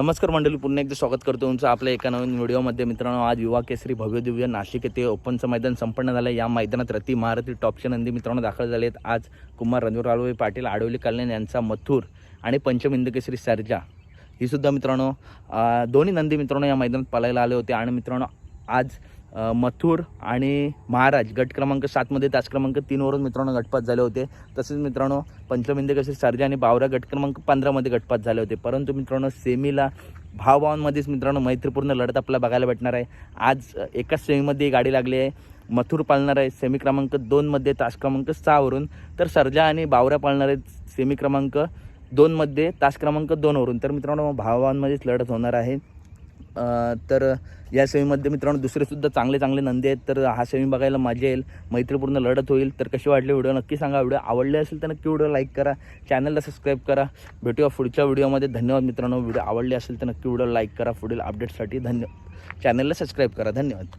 नमस्कार मंडळी पुन्हा एकदा स्वागत करतो तुमचं आपल्या एका नवीन व्हिडिओमध्ये. मित्रांनो आज युवा केसरी भव्य दिव्य नाशिक येथे ओपनचं मैदान संपन्न झालं या मैदानात रती महारथी टॉपचे नंदी मित्रांनो दाखल झाले आहेत. आज कुमार रणवीर पाटील आडवली कल्याण यांचा मथुर आणि पंचम केसरी सर्जा. ही सुद्धा मित्रांनो दोन्ही नंदी मित्रांनो या मैदानात पळायला आले होते. आणि मित्रांनो आज मथुर आणि महाराज गट क्रमांक सातमध्ये तास क्रमांक तीनवरून मित्रांनो गटपात झाले होते. तसेच मित्रांनो पंचमिंदे कसे सर्जा आणि बावरा गट क्रमांक पंधरामध्ये गटपात झाले होते. परंतु मित्रांनो सेमीला भावभावांमध्येच मित्रांनो मैत्रीपूर्ण लढत आपल्याला बघायला भेटणार आहे. आज एकाच सेमीमध्ये ही गाडी लागली आहे. मथुर पाळणार आहे सेमी क्रमांक दोनमध्ये तास क्रमांक सहावरून तर सर्जा आणि बावऱ्या पाळणार आहेत सेमी क्रमांक दोनमध्ये तास क्रमांक दोनवरून तर मित्रांनो भावांमध्येच लढत होणार आहे. तर या सेमीमध्ये मित्रांनो दुसरेसुद्धा चांगले चांगले नंदी आहेत. तर हा सेमी बघायला मजा येईल. मैत्रीपूर्ण लढत होईल. तर कशी वाटली व्हिडिओ नक्की सांगा. व्हिडिओ आवडले असेल तर नक्की व्हिडिओ लाईक करा. चॅनलला सबस्क्राईब करा. भेटूया पुढच्या व्हिडिओमध्ये. धन्यवाद मित्रांनो. व्हिडिओ आवडले असेल तर नक्की व्हिडिओ लाईक करा. पुढील अपडेटसाठी धन्य चॅनलला सबस्क्राईब करा. धन्यवाद.